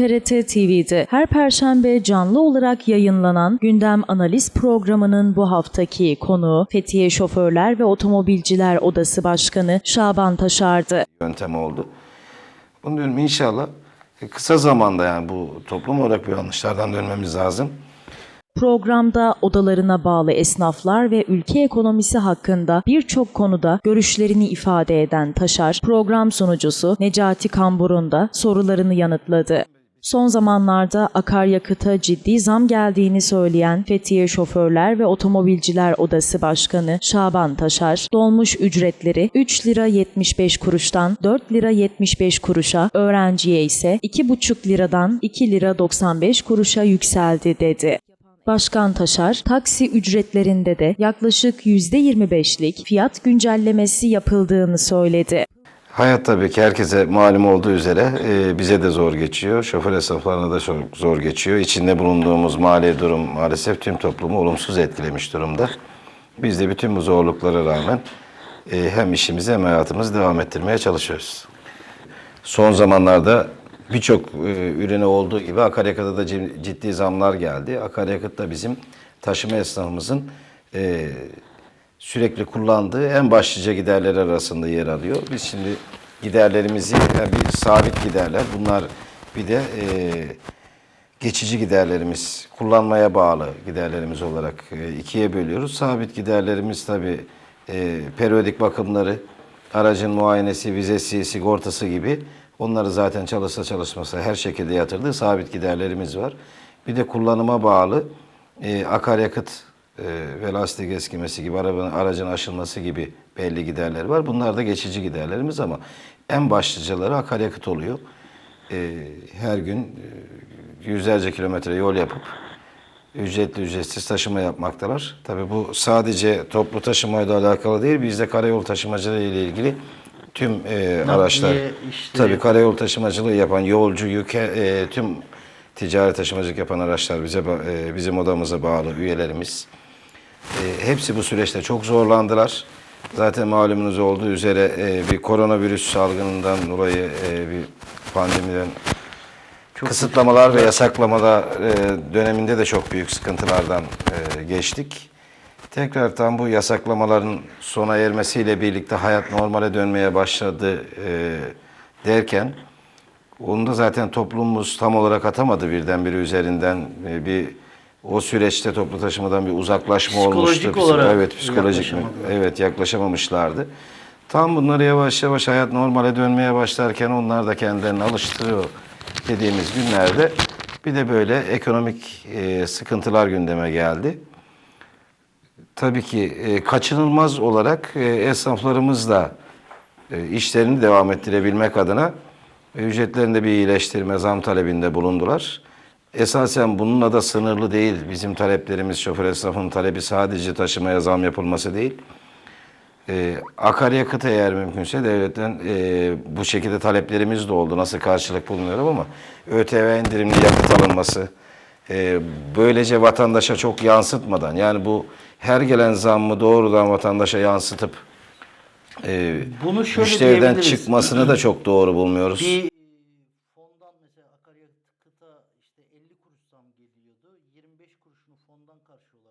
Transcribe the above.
TRT TV'de her perşembe canlı olarak yayınlanan gündem analiz programının bu haftaki konuğu Fethiye Şoförler ve Otomobilciler Odası Başkanı Şaban Taşar'dı. yöntem oldu. Bunu diyorum inşallah e, kısa zamanda yani bu toplum olarak bu yanlışlardan dönmemiz lazım. Programda odalarına bağlı esnaflar ve ülke ekonomisi hakkında birçok konuda görüşlerini ifade eden Taşar, program sunucusu Necati Kambur'un da sorularını yanıtladı. Son zamanlarda akaryakıta ciddi zam geldiğini söyleyen Fethiye Şoförler ve Otomobilciler Odası Başkanı Şaban Taşar, dolmuş ücretleri 3 lira 75 kuruştan 4 lira 75 kuruşa, öğrenciye ise 2,5 liradan 2 lira 95 kuruşa yükseldi dedi. Başkan Taşar, taksi ücretlerinde de yaklaşık %25'lik fiyat güncellemesi yapıldığını söyledi. Hayat tabii ki herkese malum olduğu üzere e, bize de zor geçiyor. Şoför esnaflarına da çok zor geçiyor. İçinde bulunduğumuz mali durum maalesef tüm toplumu olumsuz etkilemiş durumda. Biz de bütün bu zorluklara rağmen e, hem işimizi hem hayatımızı devam ettirmeye çalışıyoruz. Son zamanlarda birçok e, ürüne olduğu gibi akaryakıta da ciddi zamlar geldi. Akaryakıt da bizim taşıma esnafımızın e, sürekli kullandığı en başlıca giderler arasında yer alıyor. Biz şimdi giderlerimizi yani bir sabit giderler. Bunlar bir de e, geçici giderlerimiz, kullanmaya bağlı giderlerimiz olarak e, ikiye bölüyoruz. Sabit giderlerimiz tabii e, periyodik bakımları, aracın muayenesi, vizesi, sigortası gibi onları zaten çalışsa çalışmasa her şekilde yatırdığı sabit giderlerimiz var. Bir de kullanıma bağlı e, akaryakıt ve lastik eskimesi gibi arabanın, aracın aşılması gibi belli giderler var. Bunlar da geçici giderlerimiz ama en başlıcaları akaryakıt oluyor. E, her gün e, yüzlerce kilometre yol yapıp ücretli ücretsiz taşıma yapmaktalar. Tabii bu sadece toplu taşımayla alakalı değil, bizde karayol taşımacılığı ile ilgili tüm e, araçlar, işleri- tabii karayol taşımacılığı yapan yolcu, yüke, e, tüm ticari taşımacılık yapan araçlar bize e, bizim odamıza bağlı üyelerimiz. E, hepsi bu süreçte çok zorlandılar. Zaten malumunuz olduğu üzere e, bir koronavirüs salgınından dolayı e, bir pandemiden kısıtlamalar ve yasaklamalar e, döneminde de çok büyük sıkıntılardan e, geçtik. Tekrar tam bu yasaklamaların sona ermesiyle birlikte hayat normale dönmeye başladı e, derken onu da zaten toplumumuz tam olarak atamadı birdenbire üzerinden e, bir o süreçte toplu taşımadan bir uzaklaşma Psikolojik olmuştu. olarak evet psikolojik mi? Evet yaklaşamamışlardı. Tam bunları yavaş yavaş hayat normale dönmeye başlarken onlar da kendilerini alıştırıyor dediğimiz günlerde bir de böyle ekonomik e, sıkıntılar gündeme geldi. Tabii ki e, kaçınılmaz olarak e, esnaflarımız da e, işlerini devam ettirebilmek adına e, ücretlerinde bir iyileştirme, zam talebinde bulundular. Esasen bununla da sınırlı değil. Bizim taleplerimiz, şoför esnafının talebi sadece taşımaya zam yapılması değil. E, akaryakıt eğer mümkünse devletten e, bu şekilde taleplerimiz de oldu. Nasıl karşılık bulmuyorum ama ÖTV indirimli yakıt alınması. e, böylece vatandaşa çok yansıtmadan yani bu her gelen zammı doğrudan vatandaşa yansıtıp e, Bunu şöyle müşteriden diyebiliriz. çıkmasını da çok doğru bulmuyoruz. Bir fondan karşılıyorlar.